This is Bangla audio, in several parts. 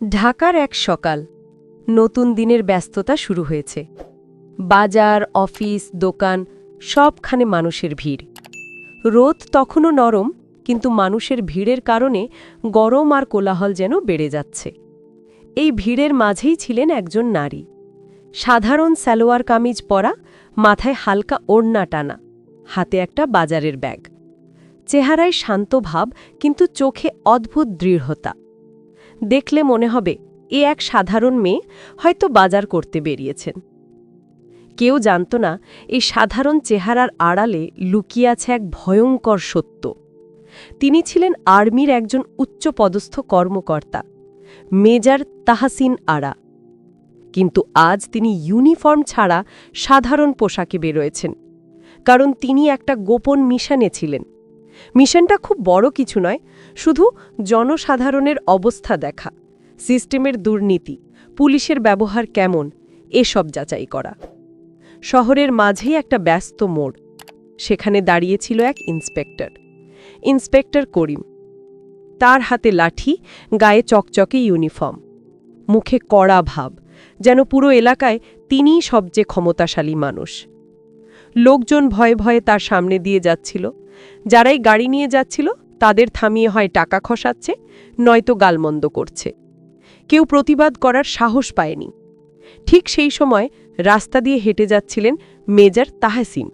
ঢাকার এক সকাল নতুন দিনের ব্যস্ততা শুরু হয়েছে। বাজার, অফিস, দোকান, সবখানে মানুষের ভিড়। রোদ তখনও নরম, কিন্তু মানুষের ভিড়ের কারণে গরম আর কোলাহল যেন বেড়ে যাচ্ছে। এই ভিড়ের মাঝেই ছিলেন একজন নারী। সাধারণ সালোয়ার কামিজ পরা, মাথায় হালকা ওড়না টানা, হাতে একটা বাজারের ব্যাগ। চেহারায় শান্ত ভাব, কিন্তু চোখে অদ্ভুত দৃঢ়তা। দেখলে মনে হবে, এ এক সাধারণ মেয়ে হয়তো বাজার করতে বেরিয়েছেন। কেউ জানত না, এই সাধারণ চেহারার আড়ালে লুকিয়ে আছে এক ভয়ঙ্কর সত্য। তিনি ছিলেন আর্মির একজন উচ্চপদস্থ কর্মকর্তা, মেজর তাহাসিন আরা। কিন্তু আজ তিনি ইউনিফর্ম ছাড়া সাধারণ পোশাকে বেরোয়েছেন, কারণ তিনি একটা গোপন মিশনে ছিলেন। মিশনটা খুব বড় কিছু নয়, শুধু জনসাধারণের অবস্থা দেখা, সিস্টেমের দুর্নীতি, পুলিশের ব্যবহার কেমন, এসব যাচাই করা। শহরের মাঝেই একটা ব্যস্ত মোড়, সেখানে দাঁড়িয়েছিল এক ইন্সপেক্টর। ইন্সপেক্টর করিম, তার হাতে লাঠি, গায়ে চকচকে ইউনিফর্ম, মুখে কড়া ভাব, যেন পুরো এলাকায় তিনিই সবচেয়ে ক্ষমতাশালী মানুষ। লোকজন ভয়ে ভয়ে তার সামনে দিয়ে যাচ্ছিল। যারাই গাড়ি নিয়ে যাচ্ছিল, তাদের থামিয়ে হয় টাকা খসাচ্ছে, নয়তো গালমন্দ করছে। কেউ প্রতিবাদ করার সাহস পায়নি। ঠিক সেই সময় রাস্তা দিয়ে হেঁটে যাচ্ছিলেন মেজর তাহসিন।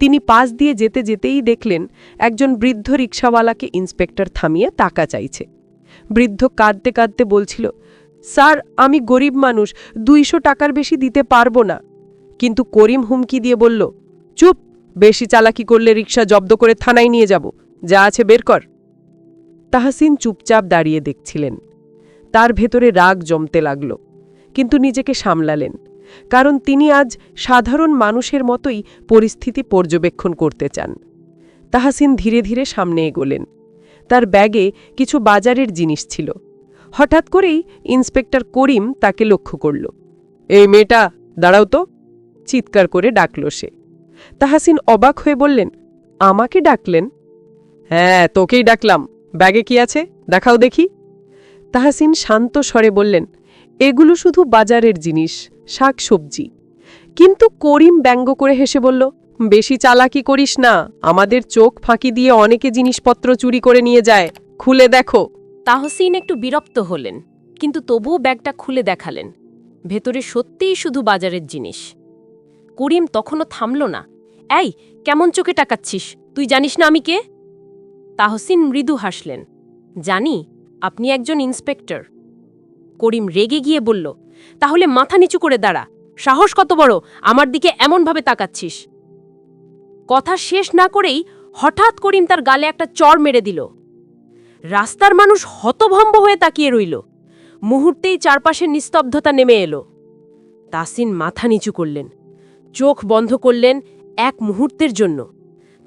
তিনি পাশ দিয়ে যেতে যেতেই দেখলেন একজন বৃদ্ধ রিক্সাওয়ালাকে ইন্সপেক্টর থামিয়ে টাকা চাইছে। বৃদ্ধ কাঁদতে কাঁদতে বলছিল, স্যার, আমি গরিব মানুষ, দুইশো টাকার বেশি দিতে পারব না। কিন্তু করিম হুমকি দিয়ে বলল, চুপ! বেশি চালাকি করলে রিক্সা জব্দ করে থানায় নিয়ে যাব। যা আছে বের কর। তাহাসিন চুপচাপ দাঁড়িয়ে দেখছিলেন। তার ভেতরে রাগ জমতে লাগল, কিন্তু নিজেকে সামলালেন, কারণ তিনি আজ সাধারণ মানুষের মতোই পরিস্থিতি পর্যবেক্ষণ করতে চান। তাহাসিন ধীরে ধীরে সামনে এগোলেন। তার ব্যাগে কিছু বাজারের জিনিস ছিল। হঠাৎ করেই ইন্সপেক্টর করিম তাকে লক্ষ্য করল। এই মেয়েটা, দাঁড়াও তো। চিৎকার করে ডাকল সে। তাহাসিন অবাক হয়ে বললেন, আমাকে ডাকলেন? হ্যাঁ তোকেই ডাকলাম। ব্যাগে কি আছে? দেখাও দেখি। তাহাসিন শান্ত স্বরে বললেন, এগুলো শুধু বাজারের জিনিস শাক সবজি কিন্তু করিম ব্যঙ্গ করে হেসে বলল, বেশি চালাকি করিস না, আমাদের চোখ ফাঁকি দিয়ে অনেকে জিনিসপত্র চুরি করে নিয়ে যায়, খুলে দেখো। তাহসিন একটু বিরক্ত হলেন, কিন্তু তবুও ব্যাগটা খুলে দেখালেন। ভেতরে সত্যিই শুধু বাজারের জিনিস। করিম তখনও থামল না এই, কেমন চোখে টাকাচ্ছিস তুই জানিস না আমি কে? তাহসিন মৃদু হাসলেন। জানি, আপনি একজন ইন্সপেক্টর। করিম রেগে গিয়ে বলল, তাহলে মাথা নিচু করে দাঁড়া। সাহস কত বড়, আমার দিকে এমনভাবে তাকাচ্ছিস? কথা শেষ না করেই হঠাৎ করিম তার গালে একটা চর মেরে দিল। রাস্তার মানুষ হতভম্ব হয়ে তাকিয়ে রইল। মুহূর্তেই চারপাশের নিস্তব্ধতা নেমে এলো। তাসিন মাথা নিচু করলেন। চোখ বন্ধ করলেন এক মুহূর্তের জন্য।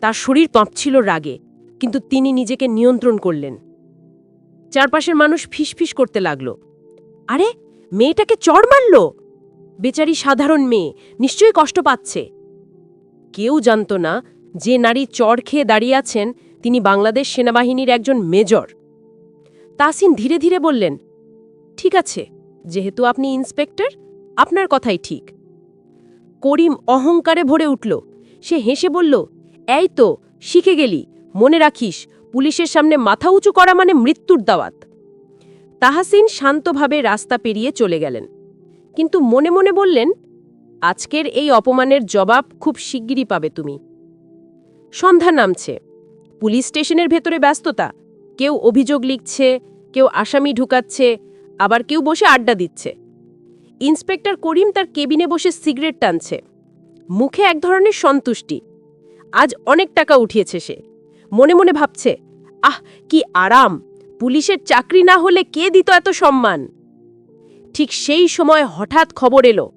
তার শরীর পাঁপছিল রাগে, কিন্তু তিনি নিজেকে নিয়ন্ত্রণ করলেন। চারপাশের মানুষ ফিসফিস করতে লাগল। আরে, মেয়েটাকে চড় মারল? বেচারি সাধারণ মেয়ে, নিশ্চয়ই কষ্ট পাচ্ছে। কেউ জানত না যে নারী চড় খেয়ে দাঁড়িয়ে আছেন তিনি বাংলাদেশ সেনাবাহিনীর একজন মেজর। তাসিন ধীরে ধীরে বললেন, ঠিক আছে, যেহেতু আপনি ইন্সপেক্টর, আপনার কথাই ঠিক। করিম অহংকারে ভরে উঠল। সে হেসে বলল, এই তো, শিখে গেলি। মনে রাখিস, পুলিশের সামনে মাথা উঁচু করা মানে মৃত্যুর দাওয়াত। তাহাসিন শান্তভাবে রাস্তা পেরিয়ে চলে গেলেন। কিন্তু মনে মনে বললেন, আজকের এই অপমানের জবাব খুব শিগগিরই পাবে তুমি। সন্ধ্যা নামছে। পুলিশ স্টেশনের ভেতরে ব্যস্ততা। কেউ অভিযোগ লিখছে, কেউ আসামি ঢুকাচ্ছে, আবার কেউ বসে আড্ডা দিচ্ছে। ইন্সপেক্টর করিম তার কেবিনে বসে সিগারেট টানছে। মুখে এক ধরনের সন্তুষ্টি। আজ অনেক টাকা উঠিয়েছে সে। মনে মনে ভাবছে, আহ, কি আরাম! পুলিশের চাকরি না হলে কে দিত এত সম্মান? ঠিক সেই সময় হঠাৎ খবর এলো।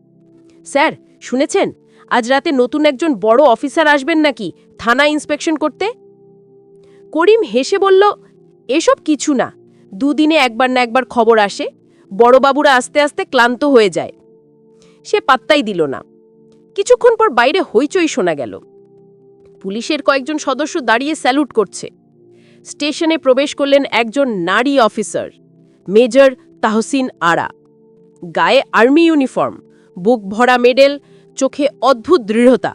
স্যার, শুনেছেন? আজ রাতে নতুন একজন বড় অফিসার আসবেন নাকি থানা ইন্সপেকশন করতে? করিম হেসে বলল, এসব কিছু না। দুদিনে একবার না একবার খবর আসে। বড়বাবুরা আস্তে আস্তে ক্লান্ত হয়ে যায়। সে পাত্তাই দিল না। কিছুক্ষণ পর বাইরে হইচই শোনা গেল। পুলিশের কয়েকজন সদস্য দাঁড়িয়ে স্যালুট করছে। স্টেশনে প্রবেশ করলেন একজন নারী অফিসার, মেজর তাহসিন আরা। গায়ে আর্মি ইউনিফর্ম, বুক ভরা মেডেল, চোখে অদ্ভুত দৃঢ়তা।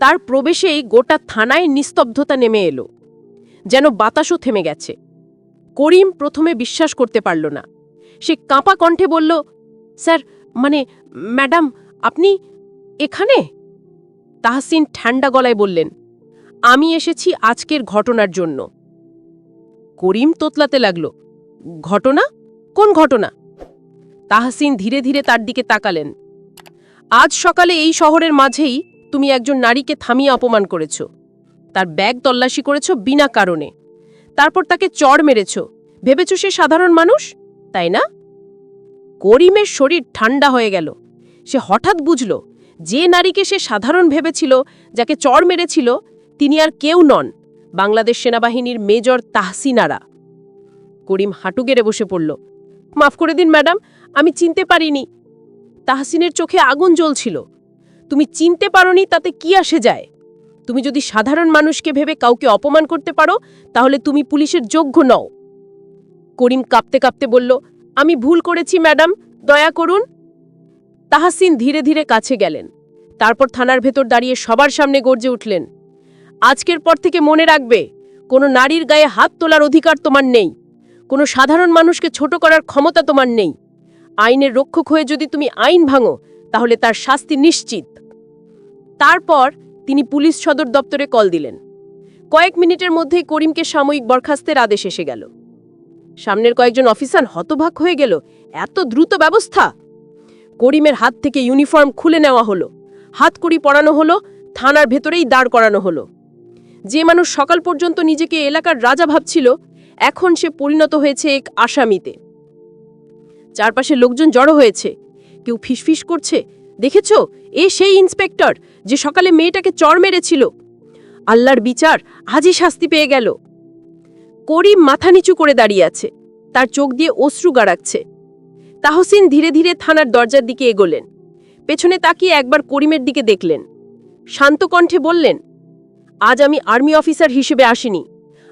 তার প্রবেশেই গোটা থানায় নিস্তব্ধতা নেমে এলো। যেন বাতাসও থেমে গেছে। করিম প্রথমে বিশ্বাস করতে পারল না। সে কাঁপা কণ্ঠে বলল, স্যার মানে ম্যাডাম, আপনি এখানে? তাহসিন ঠান্ডা গলায় বললেন, আমি এসেছি আজকের ঘটনার জন্য। করিম তোতলাতে লাগল, ঘটনা? কোন ঘটনা? তাহসিন ধীরে ধীরে তার দিকে তাকালেন, আজ সকালে এই শহরের মাঝেই তুমি একজন নারীকে থামিয়ে অপমান করেছ। তার ব্যাগ তল্লাশি করেছ বিনা কারণে। তারপর তাকে চড় মেরেছ। ভেবেছ সে সাধারণ মানুষ? তাই না? করিমের শরীর ঠান্ডা হয়ে গেল। সে হঠাৎ বুঝল যে নারীকে সে সাধারণ ভেবেছিল, যাকে চড় মেরেছিল, তিনি আর কেউ নন। বাংলাদেশ সেনাবাহিনীর মেজর তাহসিনারা। করিম হাঁটু গেড়ে বসে পড়ল। মাফ করে দিন, ম্যাডাম, আমি চিনতে পারিনি। তাহসিনের চোখে আগুন জ্বলছিল। তুমি চিনতে পারোনি তাতে কি আসে যায়। তুমি যদি সাধারণ মানুষকে ভেবে কাউকে অপমান করতে পারো, তাহলে তুমি পুলিশের যোগ্য নও। করিম কাঁপতে কাঁপতে বলল, আমি ভুল করেছি, ম্যাডাম, দয়া করুন। তাহাসিন ধীরে ধীরে কাছে গেলেন। তারপর থানার ভেতর দাঁড়িয়ে সবার সামনে গর্জে উঠলেন। আজকের পর থেকে মনে রাখবে, কোনো নারীর গায়ে হাত তোলার অধিকার তোমার নেই। কোনো সাধারণ মানুষকে ছোট করার ক্ষমতা তোমার নেই। আইনের রক্ষক হয়ে যদি তুমি আইন ভাঙো, তাহলে তার শাস্তি নিশ্চিত। তারপর তিনি পুলিশ সদর দপ্তরে কল দিলেন। কয়েক মিনিটের মধ্যেই করিমকে সাময়িক বরখাস্তের আদেশ এসে গেল। সামনের কয়েকজন অফিসার হতভাগ হয়ে গেল। এত দ্রুত ব্যবস্থা! করিমের হাত থেকে ইউনিফর্ম খুলে নেওয়া হলো। হাতকড়ি পরানো হলো, থানার ভেতরেই দাঁড় করানো হলো। যে মানুষ সকাল পর্যন্ত নিজেকে এলাকার রাজা ভাবছিল, এখন সে পরিণত হয়েছে এক আসামিতে। চারপাশে লোকজন জড়ো হয়েছে। কেউ ফিসফিস করছে। দেখেছ? এ সেই ইন্সপেক্টর যে সকালে মেয়েটাকে চড় মেরেছিল। আল্লাহর বিচার আজই শাস্তি পেয়ে গেল। করিম মাথা নিচু করে দাঁড়িয়ে আছে। তার চোখ দিয়ে অশ্রু গাড়াচ্ছে। তাহসিন ধীরে ধীরে থানার দরজার দিকে এগোলেন। পেছনে তাকিয়ে একবার করিমের দিকে দেখলেন। শান্ত কণ্ঠে বললেন, আজ আমি আর্মি অফিসার হিসেবে আসিনি।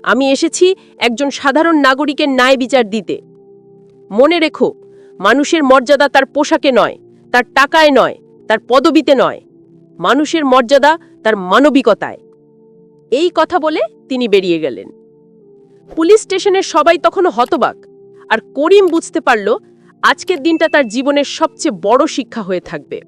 আমি এসেছি একজন সাধারণ নাগরিকের ন্যায় বিচার দিতে। মনে রেখো, মানুষের মর্যাদা তার পোশাকে নয়, তার টাকায় নয়, তার পদবিতে নয়। মানুষের মর্যাদা তার মানবিকতায়। এই কথা বলে তিনি বেরিয়ে গেলেন। পুলিশ স্টেশনের সবাই তখন হতবাক, আর করিম বুঝতে পারল আজকের দিনটা তার জীবনের সবচেয়ে বড় শিক্ষা হয়ে থাকবে।